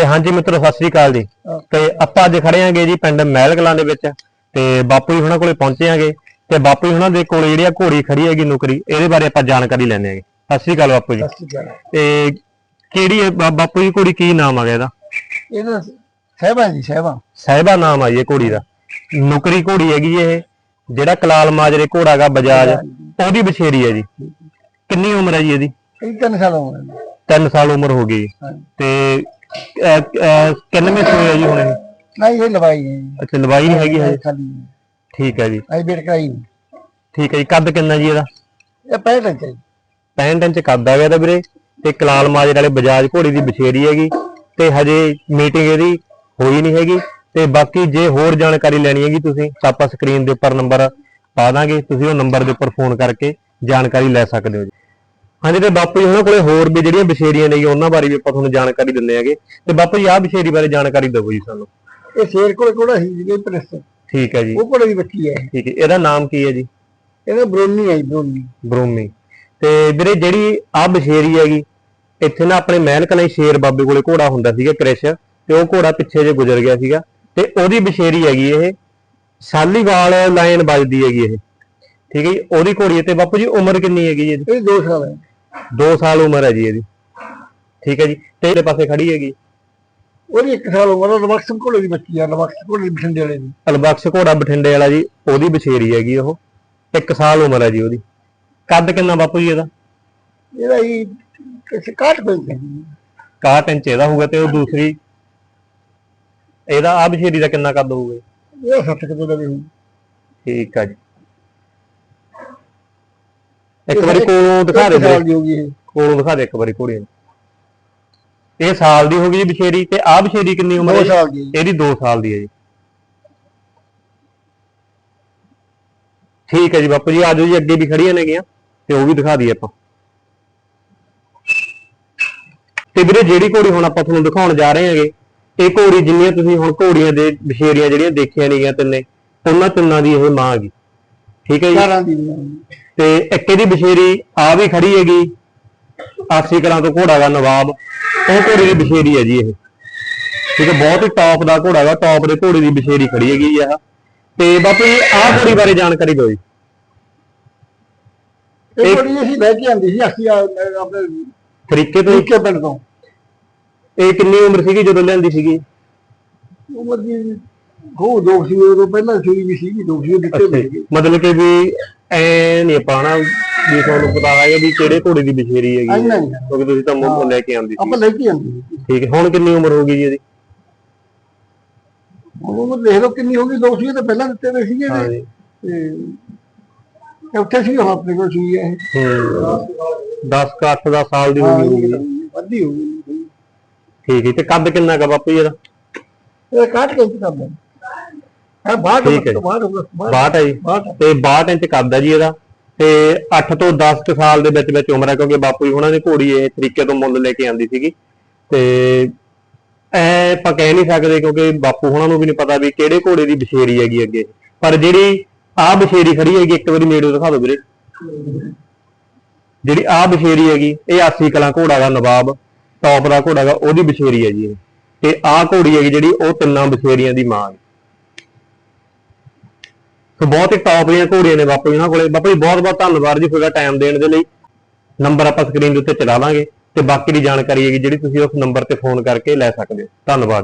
ਤੇ ਹਾਂਜੀ ਮਿੱਤਰੋ ਸਤਿ ਸ੍ਰੀ ਅਕਾਲ ਜੀ। ਤੇ ਆਪਾਂ ਅੱਜ ਖੜੇ ਆਂਗੇ ਜੀ ਪਿੰਡ ਮਹਿਲ ਕਲਾਂ ਦੇ ਵਿੱਚ ਤੇ ਬਾਪੂ ਜੀ ਹੁਣਾਂ ਕੋਲੇ ਪਹੁੰਚੇ ਆਂਗੇ ਤੇ ਬਾਪੂ ਜੀ ਹੁਣਾਂ ਦੇ ਕੋਲ ਜਿਹੜੀ ਆ ਘੋੜੀ ਖੜੀ ਹੈਗੀ ਨੁਕਰੀ ਇਹਦੇ ਬਾਰੇ ਆਪਾਂ ਜਾਣਕਾਰੀ ਲੈਣੇ ਆਂਗੇ। ਸਤਿ ਸ੍ਰੀ ਅਕਾਲ ਬਾਪੂ ਜੀ। ਤੇ ਕਿਹੜੀ ਹੈ ਬਾ- ਬਾਪੂ ਜੀ ਘੋੜੀ ਕੀ ਨਾਮ ਆ ਗਿਆ ਇਹਦਾ ਇਹਦਾ ਸਹਿਬਾ ਜੀ ਸਹਿਬਾ। ਸਾਹਿਬਾ ਨਾਮ ਆ ਜੀ ਇਹ ਘੋੜੀ ਦਾ। ਨੁਕਰੀ ਘੋੜੀ ਹੈਗੀ ਇਹ ਜਿਹੜਾ ਕਲਾਲ ਮਾਜਰੇ ਘੋੜਾ ਗਾ ਬਜਾਜ ਉਹਦੀ ਬਛੇਰੀ ਹੈ ਜੀ। ਕਿੰਨੀ ਉਮਰ ਹੈ ਜੀ ਇਹਦੀ? ਇਹ ਤਿੰਨ ਸਾਲ ਹੋ ਗਏ 3 ਸਾਲ ਉਮਰ ਹੋ ਗਈ। ਤੇ ਕਿੰਨਵੇਂ ਸੂਏ ਆ ਜੀ ਹੁਣ ਇਹ ਨਹੀਂ ਇਹ ਲਵਾਈ ਹੈ ਜੀ। ਅੱਛਾ ਲਵਾਈ ਨਹੀਂ ਹੈਗੀ ਹਜੇ? ਖਾਲੀ ਠੀਕ ਹੈ ਜੀ। ਆਈ ਬੇਟ ਕਰਾਈ ਨਹੀਂ। ਠੀਕ ਹੈ ਜੀ। ਕੱਦ ਕਿੰਨਾ ਜੀ ਇਹਦਾ? ਇਹ ਪਹਿਲੇ ਹੈ 65 ਇੰਚ ਕੱਦ ਆ ਗਿਆ ਇਹਦਾ ਵੀਰੇ। ਤੇ ਕਲਾਲ ਮਾਜਰੇ ਵਾਲੇ ਬਜਾਜ ਘੋੜੀ ਦੀ ਬਛੇਰੀ ਹੈਗੀ। ਤੇ ਹਜੇ ਮੀਟਿੰਗ ਇਹਦੀ ਹੋਈ ਨਹੀਂ ਹੈਗੀ। ਤੇ ਬਾਕੀ ਜੇ ਹੋਰ ਜਾਣਕਾਰੀ ਲੈਣੀ ਹੈਗੀ ਤੁਸੀਂ ਤਾਂ ਆਪਾਂ ਸਕਰੀਨ ਦੇ ਉੱਪਰ ਨੰਬਰ ਪਾ ਦਾਂਗੇ। ਤੁਸੀਂ ਉਹ ਨੰਬਰ ਦੇ ਉੱਪਰ ਫੋਨ ਕਰਕੇ ਜਾਣਕਾਰੀ ਲੈ ਸਕਦੇ ਹੋ ਜੀ। ਹਾਂਜੀ ਤੇ ਬਾਪੂ ਜੀ ਉਹਨਾਂ ਕੋਲੇ ਹੋਰ ਵੀ ਜਿਹੜੀਆਂ ਬਛੇਰੀਆਂ ਨੇ ਉਹਨਾਂ ਬਾਰੇ ਵੀ ਆਪਾਂ ਤੁਹਾਨੂੰ ਜਾਣਕਾਰੀ ਦਿੰਦੇ ਹੈਗੇ। ਤੇ ਬਾਪੂ ਜੀ ਆਹ ਬਛੇਰੀ ਬਾਰੇ ਜਾਣਕਾਰੀ ਦਿਓ ਜੀ ਸਾਨੂੰ। ਇਹ ਸ਼ੇਰ ਕੋਲੇ ਕੋੜਾ ਸੀ ਜਿਹਦੇ ਪ੍ਰੈਸ। ਠੀਕ ਹੈ ਜੀ। ਉਹ ਕੋਲੇ ਦੀ ਬੱਚੀ ਹੈ ਠੀਕ ਹੈ ਇਹਦਾ ਨਾਮ ਕੀ ਹੈ ਜੀ? ਇਹਦਾ ਬਰੋਨੀ ਹੈ ਜੀ, ਬਰੋਨੀ। ਬਰੂਮੀ ਤੇ ਵੀਰੇ ਜਿਹੜੀ ਆ ਬਸ਼ੇਰੀ ਹੈਗੀ ਇੱਥੇ ਨਾ ਆਪਣੇ ਮਹਿਲ ਕਲੇ ਸ਼ੇਰ ਬਾਬੇ ਕੋਲੇ ਘੋੜਾ ਹੁੰਦਾ ਸੀਗਾ ਕ੍ਰਿਸ਼ ਤੇ ਉਹ ਘੋੜਾ ਪਿੱਛੇ ਜੇ ਗੁਜ਼ਰ ਗਿਆ ਸੀਗਾ। ਤੇ ਉਹਦੀ ਬਸ਼ੇਰੀ ਹੈਗੀ ਇਹ ਸ਼ਾਲੀਵਾਲ ਲਾਈਨ ਵੱਜਦੀ ਹੈਗੀ ਇਹ। ਠੀਕ ਹੈ ਜੀ ਉਹਦੀ ਘੋੜੀ ਹੈ ਤੇ ਬਾਪੂ ਜੀ ਉਮਰ ਕਿੰਨੀ ਹੈਗੀ ਜੀ? ਇਹਦੀ ਇਹ ਦੋ ਸਾਲ ਹੈ। 2 ਸਾਲ ਉਮਰ ਹੈ ਜੀ ਇਹਦੀ। ਠੀਕ ਹੈ ਜੀ? ਤੇ ਇਹਦੇ ਪਾਸੇ ਖੜੀ ਹੈਗੀ। ਉਹਦੀ ਇੱਕ ਸਾਲ ਉਮਰ ਹੈ ਲਵਕਸਮ ਕੋਲੇ ਦੀ ਬੱਚੀ ਹੈ ਲਵਕਸਮ ਕੋਲੇ ਦੀ ਬਠਿੰਡੇ ਵਾਲੇ ਦੀ। ਅਲਬਖਸ਼ ਘੋੜਾ ਬਠਿੰਡੇ ਵਾਲਾ ਜੀ ਉਹਦੀ ਬਸ਼ੇਰੀ ਹੈਗੀ ਉਹ। 1 ਸਾਲ ਉਮਰ ਹੈ ਜੀ ਉਹਦੀ। ਕੱਦ ਕਿੰਨਾ ਬਾਪੂ ਜੀ ਇਹਦਾ? ਇਹਦਾ ਹੀ ਕਿਸੇ ਕਾਟ ਪੈਂਦਾ 61 ਇੰਚ ਇਹਦਾ ਹੋਊਗਾ ਤੇ ਉਹ ਦੂਸਰੀ ਇਹਦਾ ਆ ਬਸ਼ੇਰੀ ਦਾ ਕਿੰਨਾ ਕੱਦ ਹੋਊਗਾ? ਇਹ ਸੱਤ ਕਿਲੋ ਦਾ ਵੀ ਹੋਊ। ਠੀਕ ਆ ਜੀ। ਇੱਕ ਵਾਰੀ ਕੋਲੋਂ ਦਿਖਾ ਦੇ ਵੀਰੇ। ਦੀ ਹੋ ਗਈ ਇਹ। ਕੋਲੋਂ ਦਿਖਾ ਦੇ ਇੱਕ ਵਾਰੀ ਘੋੜੀ ਨੂੰ। ਇਹ ਸਾਲ ਦੀ ਹੋ ਗਈ ਜੀ ਬਸ਼ੇਰੀ ਤੇ ਆ ਬਸ਼ੇਰੀ ਕਿੰਨੀ ਉਮਰ ਹੈ ਦੋ ਜੀ? ਸਾਲ ਦੀ। ਇਹਦੀ 2 ਸਾਲ ਦੀ ਹੈ ਜੀ। ਠੀਕ ਹੈ ਜੀ ਬਾਪੂ ਜੀ ਆਜੋ ਜੀ ਅੱਗੇ ਵੀ ਖੜੀਆਂ ਨੇਗੀਆਂ ਤੇ ਉਹ ਵੀ ਦਿਖਾ ਦਈਏ ਆਪਾਂ। ਤੇ ਵੀਰੇ ਜਿਹੜੀ ਘੋੜੀ ਹੁਣ ਆਪਾਂ ਤੁਹਾਨੂੰ ਦਿਖਾਉਣ ਜਾ ਰਹੇ ਹਾਂਗੇ ਇਹ ਘੋੜੀ ਜਿੰਨੀਆਂ ਤੁਸੀਂ ਹੁਣ ਘੋੜੀਆਂ ਦੇ ਬਸ਼ੇਰੀਆਂ ਜਿਹੜੀਆਂ ਦੇਖੀਆਂ ਨੇਗੀਆਂ ਤਿੰਨੇ ਉਹਨਾਂ ਤਿੰਨਾਂ ਦੀ ਇਹ ਮਾਂ ਹੈਗੀ ਠੀਕ ਹੈ ਜੀ? 18 ਦੀ। ਉਮਰ। ਤੇ ਇੱਕ ਇਹਦੀ ਬਸ਼ੇਰੀ ਆ ਵੀ ਖੜੀ ਹੈਗੀ। ਆਸੀ ਕਲਾਂ ਤੋਂ ਘੋੜਾ ਗਾ ਨਵਾਬ। ਉਹ ਘੋੜੇ ਦੀ ਬਸ਼ੇਰੀ ਹੈ ਜੀ ਇਹ। ਠੀਕ ਹੈ ਬਹੁਤ ਹੀ ਟੌਪ ਦਾ ਘੋੜਾ ਗਾ। ਟੌਪ ਦੇ ਘੋੜੇ ਦੀ ਬਸ਼ੇਰੀ ਖੜੀ ਹੈਗੀ ਆ ਤੇ ਬਾਪੂ ਜੀ ਆਹ ਘੋੜੀ ਬਾਰੇ ਜਾਣਕਾਰੀ ਦਿਓ ਜੀ। ਇਹ ਬੜੀ ਅਸੀਂ ਲੈ ਕੇ ਆਂਦੀ ਸੀ ਅਸੀਂ ਆ- ਆਪਣੇ ਤਰੀਕੇ ਤੋਂ। ਨਿੱਕੇ ਪਿੰਡ ਤੋਂ। ਇਹ ਕਿੰਨੀ ਉਮਰ ਸੀਗੀ ਜਦੋਂ ਲਿਆਂਦੀ ਸੀਗੀ? ਉਮਰ ਦੀ ਹੋ ਦੋ ਸੀ ਉਦੋਂ ਪਹਿਲਾਂ ਸੂਈ ਵੀ ਸੀਗੀ ਦੋ ਸੀ ਦਿੱਤੇ ਮਤਲਬ ਕਿ ਵੀ ਐ ਨਹੀਂ ਪਾਣਾ ਵੀ ਤੁਹਾਨੂੰ ਪਤਾ ਹੈ ਵੀ ਕਿਹੜੇ ਘੋੜੇ ਦੀ ਬਸ਼ੇਰੀ ਹੈਗੀ। ਨਹੀਂ। ਕਿਉਂਕਿ ਤੁਸੀਂ ਤਾਂ ਮੁੱਲ ਲੈ ਕੇ ਆਂਦੀ ਸੀ। ਆਪਾਂ ਲੈ ਕੇ ਆਂਦੀ ਠੀਕ ਹੈ ਹੁਣ ਕਿੰਨੀ ਉਮਰ ਹੋ ਗਈ ਜੀ ਇਹਦੀ? ਉਮਰ ਦੇਖ ਲਓ ਕਿੰਨੀ ਹੋ ਗਈ ਦੋ ਸੀ ਤੇ ਪਹਿਲਾਂ ਦਿੱਤੇ ਹੋਏ ਸੀਗੇ ਇਹਦੇ। ਤੇ ਉੱਥੇ ਸੀ ਹੁਣ ਆਪਣੇ ਕੋਲ ਸੂਈ ਹੈ ਹੂੰ 10 ਕ 8 10 ਸਾਲ ਦੀ ਹੋ ਗਈ ਹੋਊਗੀ। ਵੱਧੀ ਹੋ ਗਈ। ਠੀਕ ਹੈ ਤੇ ਕੱਦ ਕਿੰਨਾ ਕਾ ਬਾਪੂ ਜੀ ਇਹਦਾ? ਇਹ ਕਾਟ ਕੇ ਕੰਮ ਹੈ। ਹੈ ਬਾਹਰ ਠੀਕ ਹੈ ਜੀ। 62 ਹੈ ਤੇ 62 ਇੰਚ ਕੱਦ ਹੈ ਜੀ ਇਹਦਾ। ਤੇ 8 ਤੋਂ 10 ਕੁ ਸਾਲ ਦੇ ਵਿੱਚ ਵਿੱਚ ਉਮਰ ਹੈ ਕਿਉਂਕਿ ਬਾਪੂ ਜੀ ਉਹਨਾਂ ਦੀ ਘੋੜੀ ਇਹ ਤਰੀਕੇ ਤੋਂ ਮੁੱਲ ਲੈ ਕੇ ਆਂਦੀ ਸੀਗੀ। ਤੇ ਐ ਆਪਾਂ ਕਹਿ ਨਹੀਂ ਸਕਦੇ ਕਿਉਂਕਿ ਬਾਪੂ ਉਹਨਾਂ ਨੂੰ ਵੀ ਨਹੀਂ ਪਤਾ ਵੀ ਕਿਹੜੇ ਘੋੜੇ ਦੀ ਬਸ਼ੇਰੀ ਹੈਗੀ ਅੱਗੇ। ਪਰ ਜਿਹੜੀ ਆਹ ਬਸ਼ੇਰੀ ਖੜੀ ਹੈਗੀ ਇੱਕ ਵਾਰੀ ਨੇੜੇ ਦਿਖਾ ਦਿਓ ਵੀਰੇ। ਜਿਹੜੀ ਆਹ ਬਸ਼ੇਰੀ ਹੈਗੀ ਇਹ ਆਸੀ ਕਲਾਂ ਘੋੜਾ ਦਾ ਨਵਾਬ ਟੌਪ ਦਾ ਘੋੜਾ ਦਾ ਉਹਦੀ ਬਸ਼ੇਰੀ ਹੈ ਜੀ ਇਹ। ਤੇ ਆਹ ਘੋੜੀ ਹੈਗੀ ਜਿਹੜੀ ਉਹ ਤਿੰਨਾਂ ਬਸ਼ੇਰੀਆਂ ਦੀ ਮਾਂ ਹੈ। ਸੋ ਬਹੁਤ ਹੀ ਟੌਪ ਦੀਆਂ ਘੋੜੀਆਂ ਨੇ ਬਾਪੂ ਜੀ ਉਹਨਾਂ ਕੋਲੇ। ਬਾਪੂ ਜੀ, ਬਹੁਤ ਬਹੁਤ ਧੰਨਵਾਦ ਜੀ ਤੁਹਾਡਾ ਟਾਈਮ ਦੇਣ ਦੇ ਲਈ। ਨੰਬਰ ਆਪਾਂ ਸਕਰੀਨ ਦੇ ਉੱਤੇ ਚਲਾ ਲਾਂਗੇ ਤੇ ਬਾਕੀ ਦੀ ਜਾਣਕਾਰੀ ਹੈਗੀ ਜਿਹੜੀ ਤੁਸੀਂ ਉਸ ਨੰਬਰ ਤੇ ਫੋਨ ਕਰਕੇ ਲੈ ਸਕਦੇ ਹੋ। ਧੰਨਵਾਦ।